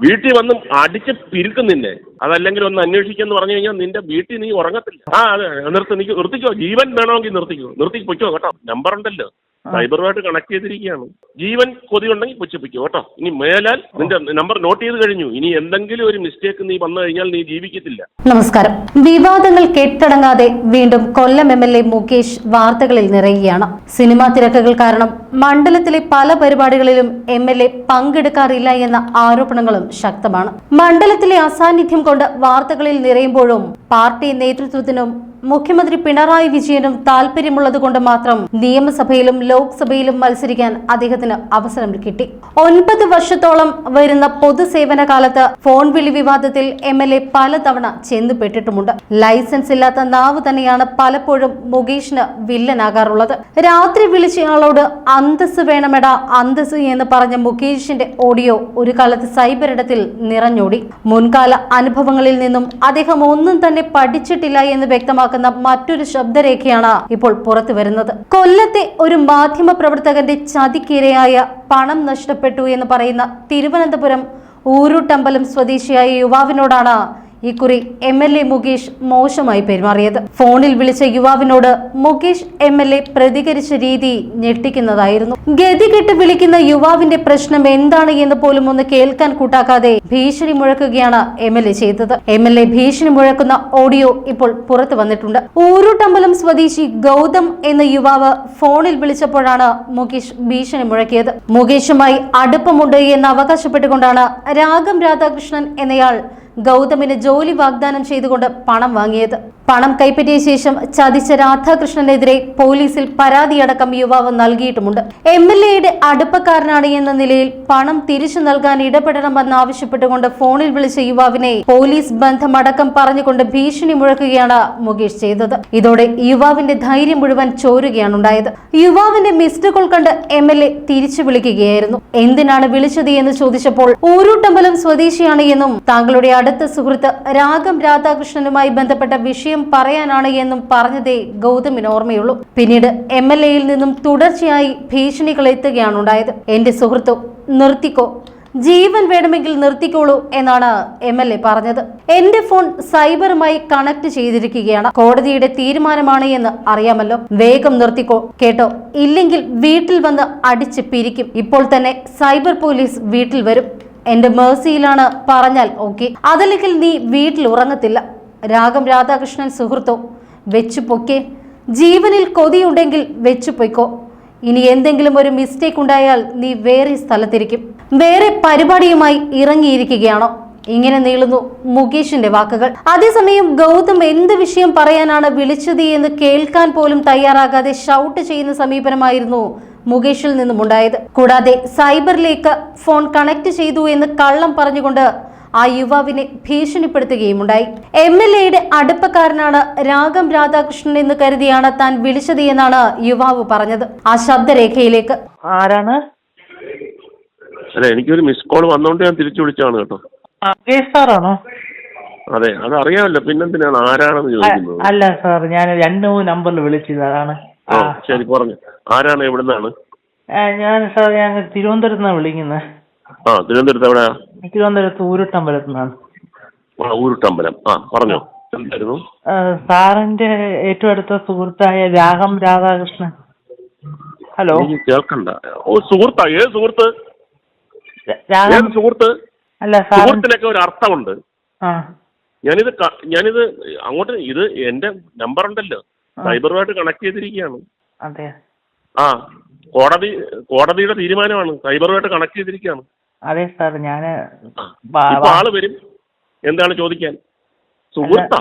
വീട്ടിൽ വന്ന് അടിച്ച് പിരുക്കും നിന്നെ അതല്ലെങ്കിൽ ഒന്ന് അന്വേഷിക്കുന്നു പറഞ്ഞു കഴിഞ്ഞാൽ നിന്റെ വീട്ടിൽ നീ ഉറങ്ങത്തില്ല. ആ അതെ നിർത്തി നീ നിർത്തിക്കോ. ജീവൻ വേണമെങ്കിൽ നിർത്തിക്കോ. നിർത്തി പൊയ്ക്കോ കേട്ടോ. നമ്പർ ഉണ്ടല്ലോ. സൈബറുമായിട്ട് കണക്ട് ചെയ്തിരിക്കുകയാണ്. ജീവൻ കൊതി ഉണ്ടെങ്കിൽ പൊച്ചു പൊയ്ക്കോ കേട്ടോ. ഇനി മേലാൽ നിന്റെ നമ്പർ നോട്ട് ചെയ്ത് കഴിഞ്ഞു. ഇനി എന്തെങ്കിലും ഒരു മിസ്റ്റേക്ക് നീ വന്നു കഴിഞ്ഞാൽ നീ ജീവിക്കത്തില്ല. നമസ്കാരം. വിവാദങ്ങൾ കെട്ടടങ്ങാതെ വീണ്ടും Kollam M L A Mukesh വാർത്തകളിൽ നിറയുകയാണ്. സിനിമാ തിരക്കുകൾ കാരണം മണ്ഡലത്തിലെ പല പരിപാടികളിലും എം എൽ എ പങ്കെടുക്കാറില്ല എന്ന ആരോപണങ്ങളും ശക്തമാണ്. മണ്ഡലത്തിലെ അസാന്നിധ്യം കൊണ്ട് വാർത്തകളിൽ നിറയുമ്പോഴും പാർട്ടി നേതൃത്വത്തിനും മുഖ്യമന്ത്രി പിണറായി വിജയനും താല്പര്യമുള്ളതുകൊണ്ട് മാത്രം നിയമസഭയിലും ലോക്സഭയിലും മത്സരിക്കാൻ അദ്ദേഹത്തിന് അവസരം കിട്ടി. ഒൻപത് വർഷത്തോളം വരുന്ന പൊതുസേവന കാലത്ത് ഫോൺ വിളി വിവാദത്തിൽ എം എൽ എ പലതവണ ചെന്നുപെട്ടിട്ടുമുണ്ട്. ലൈസൻസ് ഇല്ലാത്ത നാവ് തന്നെയാണ് പലപ്പോഴും മുകേഷിന് വില്ലനാകാറുള്ളത്. രാത്രി വിളിച്ചയാളോട് അന്തസ് വേണമെടാ അന്തസ് എന്ന് പറഞ്ഞ മുകേഷിന്റെ ഓഡിയോ ഒരു കാലത്ത് സൈബറിടത്തിൽ നിറഞ്ഞോടി. മുൻകാല അനുഭവങ്ങളിൽ നിന്നും അദ്ദേഹം ഒന്നും തന്നെ പഠിച്ചിട്ടില്ല എന്ന് വ്യക്തമാക്കുന്ന മറ്റൊരു ശബ്ദരേഖയാണ് ഇപ്പോൾ പുറത്തു വരുന്നത്. കൊല്ലത്തെ ഒരു മാധ്യമ പ്രവർത്തകന്റെ ചതിക്കിരയായ പണം നഷ്ടപ്പെട്ടു എന്ന് പറയുന്ന തിരുവനന്തപുരം ഊരുട്ടമ്പലം സ്വദേശിയായ യുവാവിനോടാണ് ഇക്കുറി എം എൽ എ മുകേഷ് മോശമായി പെരുമാറിയത്. ഫോണിൽ വിളിച്ച യുവാവിനോട് മുകേഷ് എം എൽ എ പ്രതികരിച്ച രീതി ഞെട്ടിക്കുന്നതായിരുന്നു. ഗതികെട്ട് വിളിക്കുന്ന യുവാവിന്റെ പ്രശ്നം എന്താണ് എന്ന് പോലും ഒന്ന് കേൾക്കാൻ കൂട്ടാക്കാതെ ഭീഷണി മുഴക്കുകയാണ് എം എൽ എ ചെയ്തത്. എം എൽ എ ഭീഷണി മുഴക്കുന്ന ഓഡിയോ ഇപ്പോൾ പുറത്തു വന്നിട്ടുണ്ട്. ഊരുട്ടമ്പലം സ്വദേശി ഗൗതം എന്ന യുവാവ് ഫോണിൽ വിളിച്ചപ്പോഴാണ് മുകേഷ് ഭീഷണി മുഴക്കിയത്. മുകേഷുമായി അടുപ്പമുണ്ട് എന്ന് അവകാശപ്പെട്ടുകൊണ്ടാണ് രാഗം രാധാകൃഷ്ണൻ എന്നയാൾ ഗൗതമിന് ജോലി വാഗ്ദാനം ചെയ്തുകൊണ്ട് പണം വാങ്ങിയത് പണം കൈപ്പറ്റിയ ശേഷം ചതിച്ച രാധാകൃഷ്ണനെതിരെ പോലീസിൽ പരാതിയടക്കം യുവാവ് നൽകിയിട്ടുമുണ്ട്. എം എൽ എയുടെ അടുപ്പക്കാരനാണ് എന്ന നിലയിൽ പണം തിരിച്ചു നൽകാൻ ഇടപെടണമെന്ന് ആവശ്യപ്പെട്ടുകൊണ്ട് ഫോണിൽ വിളിച്ച യുവാവിനെ പോലീസ് ബന്ധമടക്കം പറഞ്ഞുകൊണ്ട് ഭീഷണി മുഴക്കുകയാണ് മുകേഷ് ചെയ്തത്. ഇതോടെ യുവാവിന്റെ ധൈര്യം മുഴുവൻ ചോരുകയാണ് ഉണ്ടായത്. യുവാവിന്റെ മിസ്ഡ് കോൾ കണ്ട് എം എൽ എ തിരിച്ചു വിളിക്കുകയായിരുന്നു. എന്തിനാണ് വിളിച്ചത് എന്ന് ചോദിച്ചപ്പോൾ ഊരൂട്ടമ്പലം സ്വദേശിയാണ് എന്നും താങ്കളുടെ അടുത്ത സുഹൃത്ത് രാഗം രാധാകൃഷ്ണനുമായി ബന്ധപ്പെട്ട വിഷയം പറയാനാണ് എന്നും പറഞ്ഞതേ ഗൗതമിന് ഓർമ്മയുള്ളൂ. പിന്നീട് എം എൽ എയിൽ നിന്നും തുടർച്ചയായി ഭീഷണികൾ എത്തുകയാണ് ഉണ്ടായത് എന്റെ സുഹൃത്തോ നിർത്തിക്കോ. ജീവൻ വേണമെങ്കിൽ നിർത്തിക്കോളൂ എന്നാണ് എം എൽ എ പറഞ്ഞത്. എന്റെ ഫോൺ സൈബറുമായി കണക്ട് ചെയ്തിരിക്കുകയാണ്. കോടതിയുടെ തീരുമാനമാണ് എന്ന് അറിയാമല്ലോ. വേഗം നിർത്തിക്കോ. കേട്ടോ ഇല്ലെങ്കിൽ വീട്ടിൽ വന്ന് അടിച്ച് പിരിക്കും. ഇപ്പോൾ തന്നെ സൈബർ പോലീസ് വീട്ടിൽ വരും. എന്റെ മേഴ്സിയിലാണ് പറഞ്ഞാൽ ഓക്കെ. അതല്ലെങ്കിൽ നീ വീട്ടിൽ ഉറങ്ങത്തില്ല. രാഗം രാധാകൃഷ്ണൻ സുഹൃത്തോ വെച്ചു പൊക്കെ. ജീവനിൽ കൊതിയുണ്ടെങ്കിൽ വെച്ചു പൊയ്ക്കോ. ഇനി എന്തെങ്കിലും ഒരു മിസ്റ്റേക്ക് ഉണ്ടായാൽ നീ വേറെ സ്ഥലത്തിരിക്കും. വേറെ പരിപാടിയുമായി ഇറങ്ങിയിരിക്കുകയാണോ? ഇങ്ങനെ നീളുന്നു മുകേഷിന്റെ വാക്കുകൾ. അതേസമയം ഗൗതം എന്ത് വിഷയം പറയാനാണ് വിളിച്ചത് എന്ന് കേൾക്കാൻ പോലും തയ്യാറാകാതെ ഷൗട്ട് ചെയ്യുന്ന സമീപനമായിരുന്നു മുകേഷിൽ നിന്നും ഉണ്ടായത് കൂടാതെ സൈബറിലേക്ക് ഫോൺ കണക്ട് ചെയ്തു എന്ന് കള്ളം പറഞ്ഞുകൊണ്ട് ആ യുവാവിനെ ഭീഷണിപ്പെടുത്തുകയും ഉണ്ടായി എം എൽ എയുടെ അടുപ്പക്കാരനാണ് രാഗം രാധാകൃഷ്ണൻ എന്ന് കരുതിയാണ് താൻ വിളിച്ചത് എന്നാണ് യുവാവ് പറഞ്ഞത്. ആ ശബ്ദരേഖയിലേക്ക്. ആരാണ്? അല്ല എനിക്കൊരു മിസ് കോൾ വന്നോണ്ട് ഞാൻ തിരിച്ചു വിളിച്ചാണ് കേട്ടോ. സാറാണോ? അതെ അത് അറിയാമല്ലോ പിന്നെന്തിനാണ് ആരാണെന്ന് ചോദിക്കുന്നത്. അല്ല സാർ ഞാൻ രണ്ട് മൂന്ന് നമ്പറിൽ വിളിച്ചത് അതാണ്. ശരി പറഞ്ഞു. ആരാണ് എവിടുന്നാണ്? ഞാൻ സാർ ഞാൻ തിരുവനന്തപുരത്ത് നിന്നാണ് വിളിക്കുന്നത്. ആ തിരുവനന്തപുരത്ത് എവിടെയാ തിരുവനന്തപുരത്ത് ഊരുട്ടമ്പലത്ത് നിന്നാണ് ആ ഊരുട്ടമ്പലം. ആ പറഞ്ഞോ. എന്തായിരുന്നു? സാറിന്റെ ഏറ്റവും അടുത്ത സുഹൃത്തായ രാഗം രാധാകൃഷ്ണൻ. ഹലോ. കേൾക്കണ്ട. ഓ സുഹൃത്താ ഏത് സുഹൃത്ത്? ഏത് സുഹൃത്ത്? അല്ല സുഹൃത്തിനൊക്കെ ഒരു അർത്ഥമുണ്ട്. ഞാനിത് ഞാനിത് അങ്ങോട്ട് ഇത് എന്റെ നമ്പർ ഉണ്ടല്ലോ. സൈബറുമായിട്ട് കണക്ട് ചെയ്തിരിക്കുകയാണ്. അതെ ആ കോടതി കോടതിയുടെ തീരുമാനമാണ്. സൈബറുമായിട്ട് കണക്ട് ചെയ്തിരിക്കുകയാണ്. അതെ സാർ ഞാൻ ആൾ വരും. എന്താണ് ചോദിക്കാൻ? സുഹൃത്താ?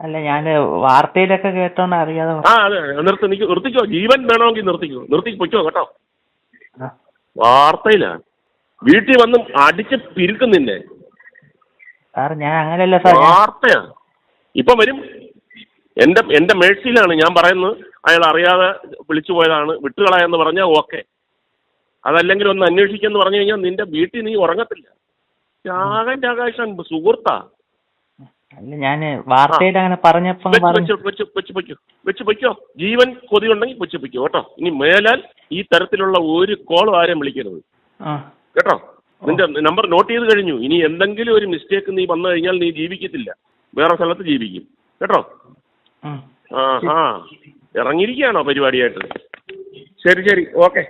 അല്ല ഞാൻ വാർത്തയിലൊക്കെ കേട്ടോന്ന് അറിയാതെ ആ അതെ നിർത്തി നിർത്തിക്കോ. ജീവൻ വേണമെങ്കിൽ നിർത്തിക്കോ. നിർത്തി പൊയ്ക്കോ കേട്ടോ. വാർത്തയിലാണ് വീട്ടിൽ വന്ന് അടിച്ച് പിരുക്കും നിന്നെ സാർ ഞാൻ അങ്ങനെയല്ല സാർ വാർത്തയാണ് വാർത്തയാ. ഇപ്പൊ വരും. എന്റെ എന്റെ മേഴ്സിയിലാണ് ഞാൻ പറയുന്നത്. അയാൾ അറിയാതെ വിളിച്ചു പോയതാണ്. വിട്ടുകളയെന്ന് പറഞ്ഞാൽ ഓക്കെ. അതല്ലെങ്കിൽ ഒന്ന് അന്വേഷിക്കുന്ന പറഞ്ഞു കഴിഞ്ഞാൽ നിന്റെ വീട്ടിൽ നീ ഉറങ്ങത്തില്ല. ത്യാഗന്റെ ആകാശം സുഹൃത്താ. അല്ല ഞാൻ വാർത്തയിൽ അങ്ങനെ പറഞ്ഞപ്പോ വെച്ച് പൊയ്ക്കോ. ജീവൻ കൊതിയുണ്ടെങ്കിൽ വെച്ച് പൊയ്ക്കോ കേട്ടോ. ഇനി മേലാൽ ഈ തരത്തിലുള്ള ഒരു കോൾ ആരെയും വിളിക്കരുത്. കേട്ടോ? നിന്റെ നമ്പർ നോട്ട് ചെയ്ത് കഴിഞ്ഞു. ഇനി എന്തെങ്കിലും ഒരു മിസ്റ്റേക്ക് നീ വന്നു കഴിഞ്ഞാൽ നീ ജീവിക്കത്തില്ല. വേറെ സ്ഥലത്ത് ജീവിക്കും. കേട്ടോ? ആ. ആ ഇറങ്ങിയിരിക്കുകയാണോ പരിപാടിയായിട്ട്? ശരി ശരി. ഓക്കെ.